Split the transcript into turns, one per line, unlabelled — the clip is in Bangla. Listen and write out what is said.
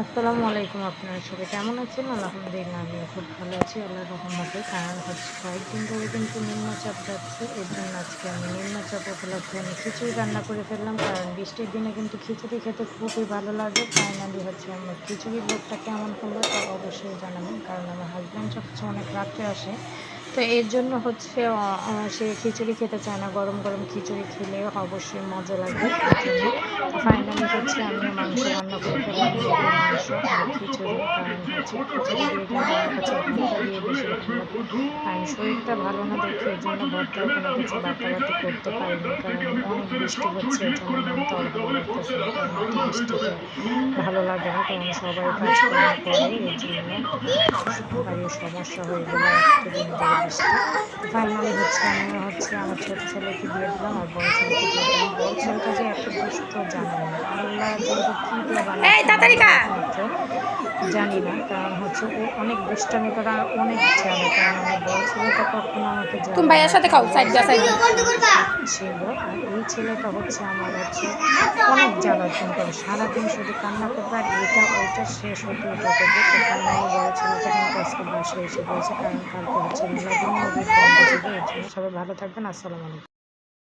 আসসালামু আলাইকুম আপনারা সবাই কেমন আছেন? আলহামদুলিল্লাহ আমিও খুব ভালো আছি। আল্লাহ রহমতে কারণ হচ্ছে কয়েকদিন ধরে কিন্তু নিম্নচাপ যাচ্ছে। এর জন্য আজকে আমি নিম্নচাপ উপলক্ষে আমি খিচুড়ি রান্না করে ফেললাম। কারণ বৃষ্টির দিনে কিন্তু খিচুড়ি খেতে খুবই ভালো লাগে। ফাইনালি হচ্ছে আমার খিচুড়ির লোকটা কেমন হলো তা অবশ্যই জানাবেন। কারণ আমার হাজব্যান্ড হচ্ছে অনেক রাত্রে আসে। তো এর জন্য হচ্ছে সে খিচুড়ি খেতে চায় না। গরম গরম খিচুড়ি খেলে অবশ্যই মজা লাগবে ফাইনালি হচ্ছে আমি মাংস রান্না করে ফেললাম গরুর মাংস আর খিচুড়ি কারণ হচ্ছে খিচুড়ি শরীরটা ভালো না দেখে এর জন্য ভর্তাও কোনো কিছু বাটাবাটি করতে পারিনি কারণ অনেক বৃষ্টি হচ্ছে, এর জন্য ভালো লাগে না। কারণ সবাই কাজকর্ম করে এই জন্য সমস্যা হয়ে গেলে বৃষ্টি ফাইনালি হচ্ছে আমি হচ্ছে আমার ছোট ছেলেকে দিয়ে দিলাম আর বড় ছেলেকে দিয়ে দিলাম। বড় ছেলেটা যে এত দুষ্ট জানে না। আল্লাহ কী দিয়ে জানি না কারণ হচ্ছে ও অনেক দুষ্টামি করে অনেক জানে কারণ আমার বড় ছেলেটা কখনো আমাকে
তুমি ভাইয়ার সাথে খাও সাইড বাই সাইড
ছিল আর এই ছেলেটা হচ্ছে আমার হচ্ছে অনেক জ্বালাতন করে সারাদিন শুধু কান্না করবে আর এটা ওইটা শেষ হতে হতে করবে তো ফাইনালি বড় ছেলেটা কিন্তু আজকে বাসায় এসে পড়েছে কারণ কালকে হচ্ছে সবাই ভালো থাকবেন আসসালামু আলাইকুম।